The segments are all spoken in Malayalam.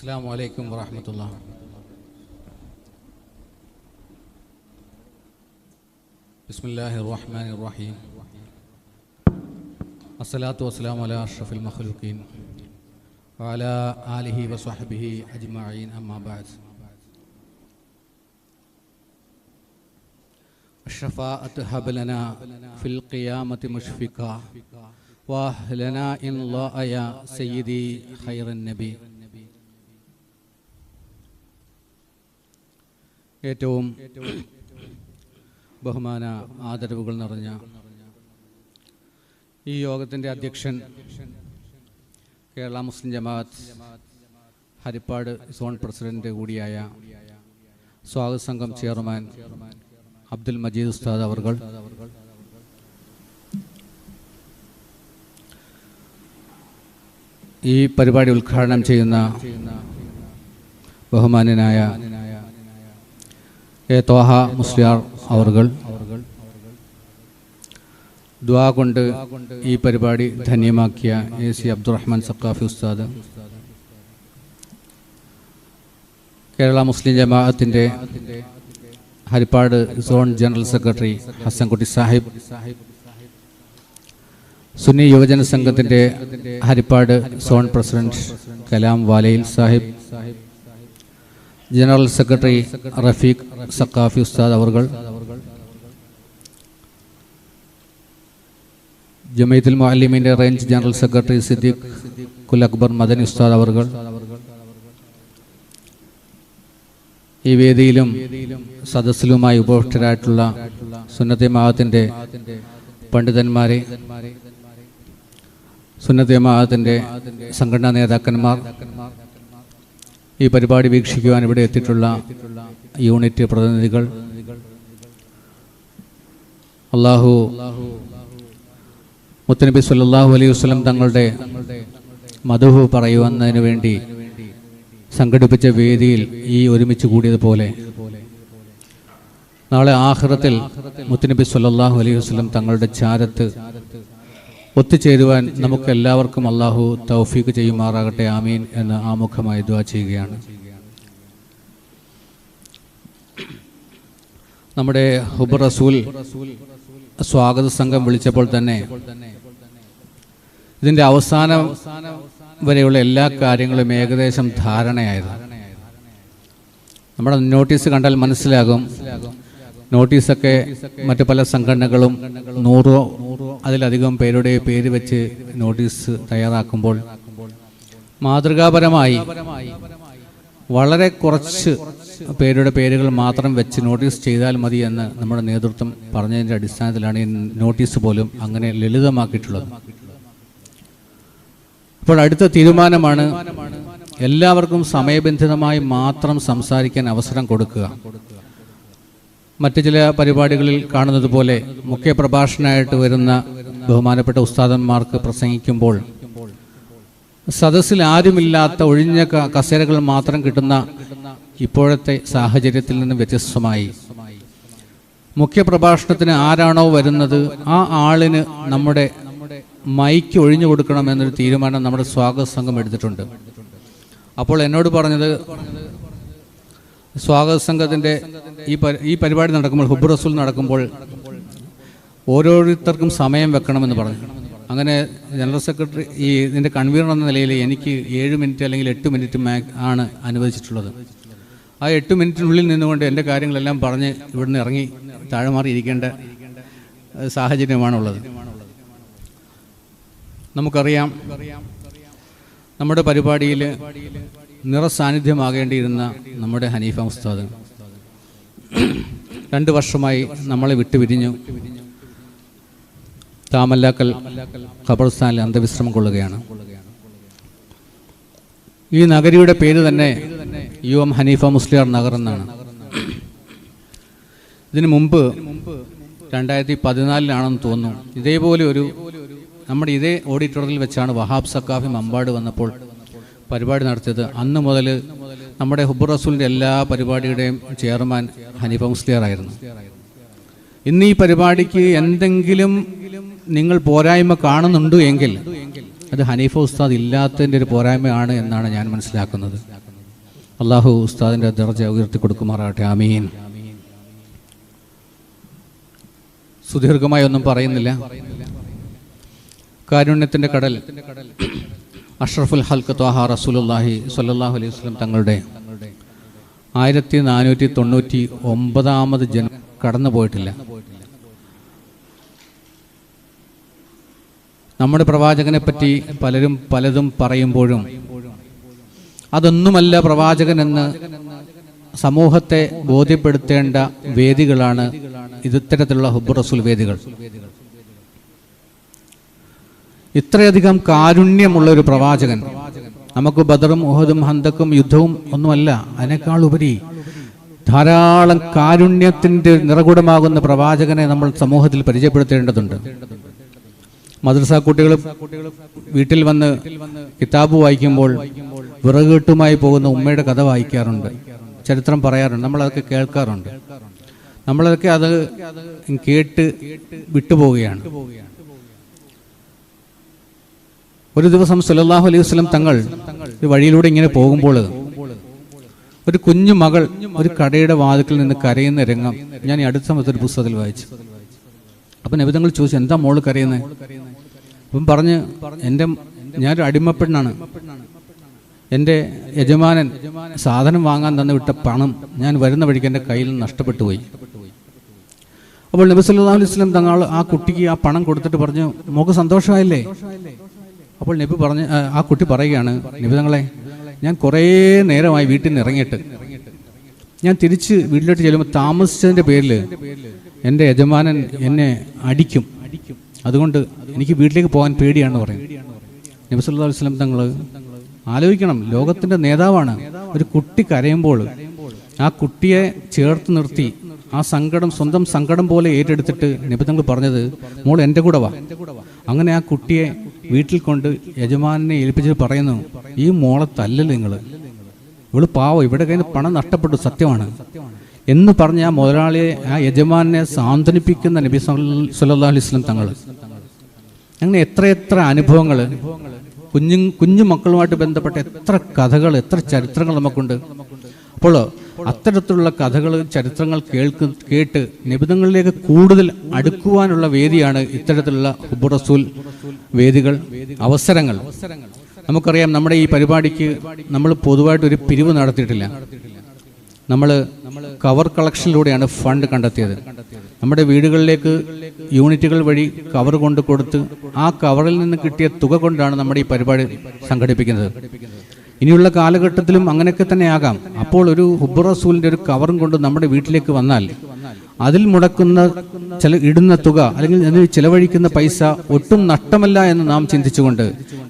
السلام عليكم ورحمة الله. بسم الله الرحمن الرحيم. الصلاة والسلام على أشرف المخلوقين وعلى آله وصحبه أجمعين أما بعد. الشفاعة هب لنا في القيامة مشفقا وأهلنا إن الله يا سيدي خير النبي. ഏറ്റവും ബഹുമാന ആദരവുകൾ നിറഞ്ഞ ഈ യോഗത്തിന്റെ അധ്യക്ഷൻ കേരള മുസ്ലിം ജമാഅത്ത് ഹരിപ്പാട് സോൺ പ്രസിഡന്റ് കൂടിയായ സ്വാഗത സംഘം ചെയർമാൻ അബ്ദുൽ മജീദ് ഉസ്താദ് അവർ ഈ പരിപാടി ഉദ്ഘാടനം ചെയ്യുന്ന ബഹുമാന്യനായ എ മുസ്ലിയാർ അവർകൾ. ദ്വാ കൊണ്ട് ഈ പരിപാടി ധന്യമാക്കിയ എ സി അബ്ദുറഹ്മാൻ സക്കാഫി ഉസ്താദ്. കേരള മുസ്ലിം ജമാഅത്തിന്റെ Haripad zone general secretary Hasankutty Sahib. Sunni Yuvajana സംഘത്തിന്റെ Haripad zone president Kalam Valayil Sahib. General secretary Rafeeq Saqafi ഉസ്താദ് അവർ ജമീത്തുൽ മുഅല്ലിമിന്റെ range general secretary Siddique Kul Akbar Madani ഉസ്താദ് അവർ ഈ വേദിയിലും സദസ്സിലുമായി ഉപഭോക്തരായിട്ടുള്ള സുന്നത്തെ മാഹത്തിന്റെ പണ്ഡിതന്മാരെ സുന്നത്തെ മാഹത്തിന്റെ സംഘടനാ നേതാക്കന്മാർ ഈ പരിപാടി വീക്ഷിക്കുവാൻ ഇവിടെ എത്തിയിട്ടുള്ള യൂണിറ്റ് പ്രതിനിധികൾ. അള്ളാഹു മുത്തനബി സല്ലാഹു അലൈഹി വസ്ലം തങ്ങളുടെ മധുഹു പറയുന്നതിന് വേണ്ടി സംഘടിപ്പിച്ച വേദിയിൽ ഈ ഒരുമിച്ച് കൂടിയതുപോലെ നാളെ ആഹ്റത്തിൽ മുത്തനബി സല്ലാഹു അലൈഹി വസ്ലം തങ്ങളുടെ ചാരത്ത് ഒത്തുചേരുവാൻ നമുക്ക് എല്ലാവർക്കും അള്ളാഹു തൗഫീഖ് ചെയ്യുമാറാകട്ടെ ആമീൻ എന്ന് ആമുഖമായി ദ്വാ ചെയ്യുകയാണ്. നമ്മുടെ ഹുബ് റസൂൽ സ്വാഗത സംഘം വിളിച്ചപ്പോൾ തന്നെ ഇതിന്റെ അവസാനം വരെയുള്ള എല്ലാ കാര്യങ്ങളും ഏകദേശം ധാരണയായിരുന്നു. നമ്മുടെ നോട്ടീസ് കണ്ടാൽ മനസ്സിലാകും. നോട്ടീസൊക്കെ മറ്റു പല സംഘടനകളും നൂറോ അതിലധികം പേരുടെ പേര് വെച്ച് നോട്ടീസ് തയ്യാറാക്കുമ്പോൾ മാതൃകാപരമായി വളരെ കുറച്ച് പേരുടെ പേരുകൾ മാത്രം വെച്ച് നോട്ടീസ് ചെയ്താൽ മതി എന്ന് നമ്മുടെ നേതൃത്വം പറഞ്ഞതിന്റെ അടിസ്ഥാനത്തിലാണ് ഈ നോട്ടീസ് പോലും അങ്ങനെ ലളിതമാക്കിയിട്ടുള്ളത്. അപ്പോൾ അടുത്ത തീരുമാനമാണ് എല്ലാവർക്കും സമയബന്ധിതമായി മാത്രം സംസാരിക്കാൻ അവസരം കൊടുക്കുക. മറ്റു ചില പരിപാടികളിൽ കാണുന്നത് പോലെ മുഖ്യ പ്രഭാഷണമായിട്ട് വരുന്ന ബഹുമാനപ്പെട്ട ഉസ്താദന്മാർക്ക് പ്രസംഗിക്കുമ്പോൾ സദസ്സിൽ ആരുമില്ലാത്ത ഒഴിഞ്ഞ കസേരകൾ മാത്രം കിട്ടുന്ന ഇപ്പോഴത്തെ സാഹചര്യത്തിൽ നിന്ന് വ്യത്യസ്തമായി. മുഖ്യപ്രഭാഷണത്തിന് ആരാണോ വരുന്നത് ആ ആളിന് നമ്മുടെ മൈക്ക് ഒഴിഞ്ഞു കൊടുക്കണം എന്നൊരു തീരുമാനം നമ്മുടെ സ്വാഗത സംഘം എടുത്തിട്ടുണ്ട്. അപ്പോൾ എന്നോട് പറഞ്ഞത് സ്വാഗത സംഘത്തിന്റെ ഈ ഈ പരിപാടി നടക്കുമ്പോൾ ഹുബ് റസൂൽ നടക്കുമ്പോൾ ഓരോരുത്തർക്കും സമയം വെക്കണമെന്ന് പറഞ്ഞു. അങ്ങനെ ജനറൽ സെക്രട്ടറി ഈ ഇതിന്റെ കൺവീനർ എന്ന നിലയിൽ എനിക്ക് ഏഴ് മിനിറ്റ് അല്ലെങ്കിൽ എട്ട് മിനിറ്റ് ആണ് അനുവദിച്ചിട്ടുള്ളത്. ആ എട്ട് മിനിറ്റിനുള്ളിൽ നിന്നുകൊണ്ട് എന്റെ കാര്യങ്ങളെല്ലാം പറഞ്ഞ് ഇവിടുന്ന് ഇറങ്ങി താഴെ മാറിയിരിക്കേണ്ട സാഹചര്യമാണുള്ളത്. നമുക്കറിയാം നമ്മുടെ പരിപാടിയിൽ നിറസാന്നിധ്യമാകേണ്ടിയിരുന്ന നമ്മുടെ ഹനീഫ ഉസ്താദ്. രണ്ട് വർഷമായി നമ്മളെ വിട്ടുപിരിഞ്ഞു താമല്ലാക്കൽ ഖബർസ്ഥാനിൽ അന്തവിശ്രമം കൊള്ളുകയാണ്. ഈ നഗരിയുടെ പേര് തന്നെ യു എം ഹനീഫ മുസ്ലിയാർ നഗർ എന്നാണ്. ഇതിനു മുമ്പ് രണ്ടായിരത്തി പതിനാലിലാണെന്ന് തോന്നുന്നു. ഇതേപോലെ ഒരു നമ്മുടെ ഇതേ ഓഡിറ്റോറിയത്തിൽ വെച്ചാണ് വഹാബ് സക്കാഫി മമ്പാട് വന്നപ്പോൾ പരിപാടി നടത്തിയത്. അന്ന് മുതൽ നമ്മുടെ ഹുബുർ റസൂലിന്റെ എല്ലാ പരിപാടിയുടെയും ചെയർമാൻ ഹനീഫ മുസ്ലിയർ ആയിരുന്നു. ഇന്ന് ഈ പരിപാടിക്ക് എന്തെങ്കിലും നിങ്ങൾ പോരായ്മ കാണുന്നുണ്ടോ എങ്കിൽ അത് ഹനീഫ ഉസ്താദ് ഇല്ലാത്തതിന്റെ ഒരു പോരായ്മയാണ് എന്നാണ് ഞാൻ മനസ്സിലാക്കുന്നത്. അള്ളാഹു ഉസ്താദിന്റെ ദർജ ഉയർത്തി കൊടുക്കുമാറാകട്ടെ. ആമീൻ. സുദീർഘമായി ഒന്നും പറയുന്നില്ല. കാരുണ്യത്തിന്റെ കടൽ. അഷ്റഫുൽ ഹൽക്ക് ത്വാഹ റസൂലുല്ലാഹി സ്വല്ലല്ലാഹു അലൈഹി വസല്ലം തങ്ങളുടെ ആയിരത്തി നാനൂറ്റി തൊണ്ണൂറ്റി ഒമ്പതാമത് ജനം കടന്നു പോയിട്ടില്ല നമ്മുടെ പ്രവാചകനെ പറ്റി പലരും പലതും പറയുമ്പോഴും അതൊന്നുമല്ല പ്രവാചകൻ എന്ന് സമൂഹത്തെ ബോധ്യപ്പെടുത്തേണ്ട വേദികളാണ് ഇത്തരത്തിലുള്ള ഹുബ് റസൂൽ വേദികൾ. ഇത്രയധികം കാരുണ്യമുള്ള ഒരു പ്രവാചകൻ. നമുക്ക് ബദറും ഉഹദും ഹന്തക്കും യുദ്ധവും ഒന്നുമല്ല അതിനേക്കാൾ ഉപരി ധാരാളം കാരുണ്യത്തിന്റെ നിറകുടമാകുന്ന പ്രവാചകനെ നമ്മൾ സമൂഹത്തിൽ പരിചയപ്പെടുത്തേണ്ടതുണ്ട്. മദ്രസ കുട്ടികൾ വീട്ടിൽ വന്ന് കിതാബ് വായിക്കുമ്പോൾ വിറകുകെട്ടുമായി പോകുന്ന ഉമ്മയുടെ കഥ വായിക്കാറുണ്ട്. ചരിത്രം പറയാറുണ്ട്. നമ്മളതൊക്കെ കേൾക്കാറുണ്ട്. നമ്മളതൊക്കെ അത് കേട്ട് വിട്ടുപോവുകയാണ്. ഒരു ദിവസം സല്ലല്ലാഹു അലൈഹി വസ്ലം തങ്ങൾ ഒരു വഴിയിലൂടെ ഇങ്ങനെ പോകുമ്പോൾ ഒരു കുഞ്ഞു മകൾ ഒരു കടയുടെ വാതിക്കൽ നിന്ന് കരയുന്ന രംഗം ഞാൻ ഈ അടുത്ത സമയത്ത് ഒരു പുസ്തകത്തിൽ വായിച്ചു. അപ്പം നബിതങ്ങൾ ചോദിച്ചു എന്താ മോൾ കരയുന്നത് അപ്പം പറഞ്ഞ് എന്റെ ഞാനൊരു അടിമപ്പെണ്ണാണ് എന്റെ യജമാനൻ സാധനം വാങ്ങാൻ തന്നു വിട്ട പണം ഞാൻ വരുന്ന വഴിക്ക് എന്റെ കയ്യിൽ നിന്ന് നഷ്ടപ്പെട്ടു പോയി. അപ്പോൾ നബി അലൈഹി വസല്ലം തങ്ങൾ ആ കുട്ടിക്ക് ആ പണം കൊടുത്തിട്ട് പറഞ്ഞു മോക്ക് സന്തോഷമായില്ലേ? അപ്പോൾ നബി പറഞ്ഞ് ആ, കുട്ടി പറയുകയാണ് നബി ഞാൻ കുറേ നേരമായി വീട്ടിൽ നിന്ന് ഇറങ്ങിയിട്ട് ഞാൻ തിരിച്ച് വീട്ടിലോട്ട് ചെല്ലുമ്പോൾ താമസിച്ചതിന്റെ പേരിൽ എന്റെ യജമാനൻ എന്നെ അടിക്കും. അതുകൊണ്ട് എനിക്ക് വീട്ടിലേക്ക് പോകാൻ പേടിയാണെന്ന് പറയും. നബി സല്ലു വസല്ലം തങ്ങൾ ആലോചിക്കണം ലോകത്തിന്റെ നേതാവാണ്. ഒരു കുട്ടി കരയുമ്പോൾ ആ കുട്ടിയെ ചേർത്ത് നിർത്തി ആ സങ്കടം സ്വന്തം സങ്കടം പോലെ ഏറ്റെടുത്തിട്ട് നബി തങ്ങൾ പറഞ്ഞത് മോൾ എന്റെ കൂടെ വാ. അങ്ങനെ ആ കുട്ടിയെ വീട്ടിൽ കൊണ്ട് യജമാനെ ഏൽപ്പിച്ച് പറയുന്നു ഈ മോളെ തല്ലല്ല നിങ്ങൾ ഇവൾ പാവം ഇവിടെ കയ്യിൽ പണം നഷ്ടപ്പെട്ടു സത്യമാണ്. എന്ന് പറഞ്ഞ ആ മുതലാളിയെ ആ യജമാനെ സാന്ത്വനിപ്പിക്കുന്ന നബി സല്ലല്ലാഹു അലൈഹി തങ്ങൾ അങ്ങനെ എത്രയെത്ര അനുഭവങ്ങൾ കുഞ്ഞു കുഞ്ഞു മക്കളുമായിട്ട് ബന്ധപ്പെട്ട എത്ര കഥകൾ എത്ര ചരിത്രങ്ങൾ നമുക്കുണ്ട്. അപ്പോൾ അത്തരത്തിലുള്ള കഥകൾ ചരിത്രങ്ങൾ കേൾക്ക് കേട്ട് നിബിധങ്ങളിലേക്ക് കൂടുതൽ അടുക്കുവാനുള്ള വേദിയാണ് ഇത്തരത്തിലുള്ള ഹുബ് റസൂൽ വേദികൾ അവസരങ്ങൾ. നമുക്കറിയാം നമ്മുടെ ഈ പരിപാടിക്ക് നമ്മൾ പൊതുവായിട്ടൊരു പിരിവ് നടത്തിയിട്ടില്ല. നമ്മൾ കവർ കളക്ഷനിലൂടെയാണ് ഫണ്ട് കണ്ടെത്തിയത്. നമ്മുടെ വീടുകളിലേക്ക് യൂണിറ്റുകൾ വഴി കവർ കൊണ്ട് കൊടുത്ത് ആ കവറിൽ നിന്ന് കിട്ടിയ തുക കൊണ്ടാണ് നമ്മുടെ ഈ പരിപാടി സംഘടിപ്പിക്കുന്നത്. ഇനിയുള്ള കാലഘട്ടത്തിലും അങ്ങനെയൊക്കെ തന്നെ ആകാം. അപ്പോൾ ഒരു ഹുബ് റസൂലിന്റെ ഒരു കവറും കൊണ്ട് നമ്മുടെ വീട്ടിലേക്ക് വന്നാൽ അതിൽ മുടക്കുന്ന ചില ഇടുന്ന തുക അല്ലെങ്കിൽ അതിൽ ചിലവഴിക്കുന്ന പൈസ ഒട്ടും നഷ്ടമല്ല എന്ന് നാം ചിന്തിച്ചുകൊണ്ട്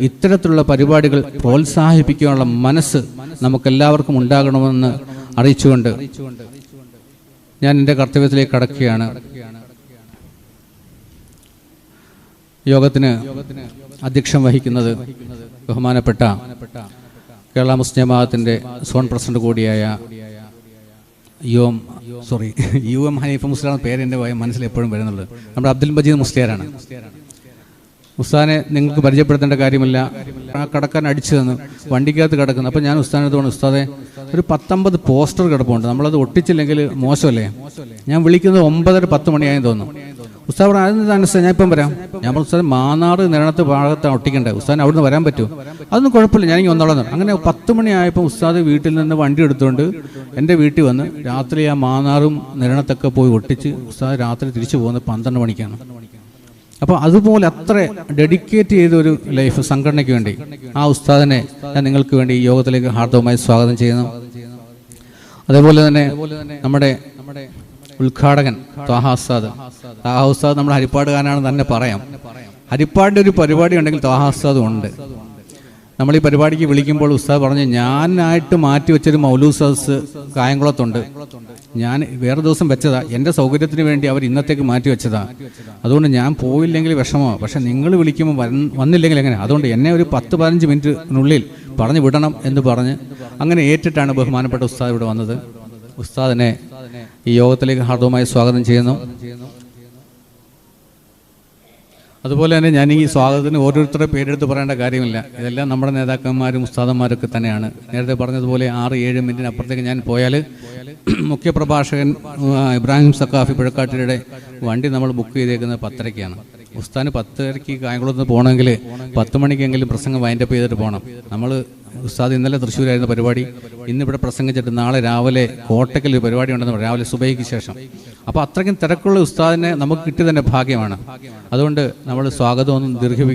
ഇത്തരത്തിലുള്ള പരിപാടികൾ പ്രോത്സാഹിപ്പിക്കാനുള്ള മനസ്സ് നമുക്കെല്ലാവർക്കും ഉണ്ടാകണമെന്ന് അറിയിച്ചുകൊണ്ട് ഞാൻ എന്റെ കർത്തവ്യത്തിലേക്ക് കടക്കുകയാണ്. യോഗത്തിന് അധ്യക്ഷം വഹിക്കുന്നത് ബഹുമാനപ്പെട്ട കേരള മുസ്ലിം ജമാഅത്തിന്റെ സോൺ പ്രസിഡന്റ് കൂടിയായ U M sorry U M Haneef മുസ്ലിയാണ് പേര് എന്റെ മനസ്സിൽ എപ്പോഴും വരുന്നുള്ളത് നമ്മുടെ അബ്ദുൽ മജീദ് മുസ്ലിയാരാണ്. ഉസ്താനെ നിങ്ങൾക്ക് പരിചയപ്പെടുത്തേണ്ട കാര്യമില്ല. ആ കടക്കാൻ അടിച്ചു തന്നു വണ്ടിക്കകത്ത് കിടക്കുന്നു. അപ്പം ഞാൻ ഉസ്താനെ പറഞ്ഞു ഉസ്താദെ ഒരു പത്തൊമ്പത് പോസ്റ്റർ കിടപ്പുണ്ട്. നമ്മളത് ഒട്ടിച്ചില്ലെങ്കിൽ മോശമല്ലേ? ഞാൻ വിളിക്കുന്നത് ഒമ്പതര പത്ത് മണിയായി തോന്നുന്നു. ഉസ്താദ് പറഞ്ഞു അതിന് ഞാൻ ഇപ്പം വരാം ഞാൻ പറഞ്ഞു ഉസ്താദ് മാനാട് നിരണത്ത് ഭാഗത്താണ് ഒട്ടിക്കേണ്ടത് ഉസ്താദിന് അവിടുന്ന് വരാൻ പറ്റുമോ? അതൊന്നും കുഴപ്പമില്ല. ഞാനിങ്ങനെ ഒന്നോളം അങ്ങനെ പത്ത് മണിയായപ്പോൾ ഉസ്താദ് വീട്ടിൽ നിന്ന് വണ്ടി എടുത്തുകൊണ്ട് എന്റെ വീട്ടിൽ വന്ന് രാത്രി ആ മാനാറും നിരണത്തൊക്കെ പോയി ഒട്ടിച്ച് ഉസ്താദ് രാത്രി തിരിച്ചു പോകുന്നത് പന്ത്രണ്ട് മണിക്കാണ്. അപ്പോൾ അതുപോലെ അത്ര ഡെഡിക്കേറ്റ് ചെയ്ത ഒരു ലൈഫ് സംഘടനയ്ക്ക് വേണ്ടി ആ ഉസ്താദിനെ ഞാൻ നിങ്ങൾക്ക് വേണ്ടി ഈ യോഗത്തിലേക്ക് ഹാർദവമായി സ്വാഗതം ചെയ്യുന്നു. അതേപോലെ തന്നെ നമ്മുടെ ഉദ്ഘാടകൻ ത്വാഹ ഉസ്താദ് നമ്മൾ ഉസ്താദ് നമ്മുടെ ഹരിപ്പാടുകാരനാണെന്ന് തന്നെ പറയാം. ഹരിപ്പാടിന്റെ ഒരു പരിപാടി ഉണ്ടെങ്കിൽ ഉസ്താദും ഉണ്ട്. നമ്മൾ ഈ പരിപാടിക്ക് വിളിക്കുമ്പോൾ ഉസ്താദ് പറഞ്ഞു ഞാനായിട്ട് മാറ്റി വെച്ചൊരു മൗലൂ സദസ് കായംകുളത്തുണ്ട്. ഞാൻ വേറെ ദിവസം വെച്ചതാ. എന്റെ സൗകര്യത്തിന് വേണ്ടി അവർ ഇന്നത്തേക്ക് മാറ്റി വെച്ചതാ. അതുകൊണ്ട് ഞാൻ പോയില്ലെങ്കിൽ വിഷമോ പക്ഷെ നിങ്ങൾ വിളിക്കുമ്പോൾ വന്നില്ലെങ്കിൽ എങ്ങനെ? അതുകൊണ്ട് എന്നെ ഒരു പത്ത് പതിനഞ്ച് മിനിറ്റിനുള്ളിൽ പറഞ്ഞു വിടണം എന്ന് പറഞ്ഞ് അങ്ങനെ ഏറ്റിട്ടാണ് ബഹുമാനപ്പെട്ട ഉസ്താദ് ഇവിടെ വന്നത്. ഉസ്താദിനെ ഈ യോഗത്തിലേക്ക് ഹാർദവുമായി സ്വാഗതം ചെയ്യുന്നു. അതുപോലെ തന്നെ ഞാൻ ഈ സ്വാഗതത്തിന് ഓരോരുത്തരുടെ പേരെടുത്ത് പറയേണ്ട കാര്യമില്ല. ഇതെല്ലാം നമ്മുടെ നേതാക്കന്മാരും ഉസ്താദന്മാരൊക്കെ തന്നെയാണ്. നേരത്തെ പറഞ്ഞതുപോലെ ആറ് ഏഴ് മിനിറ്റിന് അപ്പുറത്തേക്ക് ഞാൻ പോയാൽ മുഖ്യപ്രഭാഷകൻ ഇബ്രാഹിം സക്കാഫി പുഴക്കാട്ടിയുടെ വണ്ടി നമ്മൾ ബുക്ക് ചെയ്തേക്കുന്നത് പത്തരയ്ക്കാണ്. ഉസ്താന് പത്തരയ്ക്ക് കായംകുളത്ത് പോകണമെങ്കിൽ പത്ത് മണിക്കെങ്കിലും പ്രസംഗം വൈൻഡപ്പ് ചെയ്തിട്ട് പോകണം. നമ്മൾ ഉസ്താദ് ഇന്നലെ തൃശ്ശൂരായിരുന്ന പരിപാടി. ഇന്നിവിടെ പ്രസംഗിച്ചിട്ട് നാളെ രാവിലെ കോട്ടയ്ക്കൽ ഒരു പരിപാടി ഉണ്ടെന്ന് രാവിലെ സുബൈക്ക് ശേഷം. അപ്പോൾ അത്രയ്ക്കും തിരക്കുള്ള ഉസ്താദിനെ നമുക്ക് കിട്ടിയ തന്നെ ഭാഗ്യമാണ്. അതുകൊണ്ട് നമ്മൾ സ്വാഗതമൊന്നും ദീർഘിപ്പിക്കും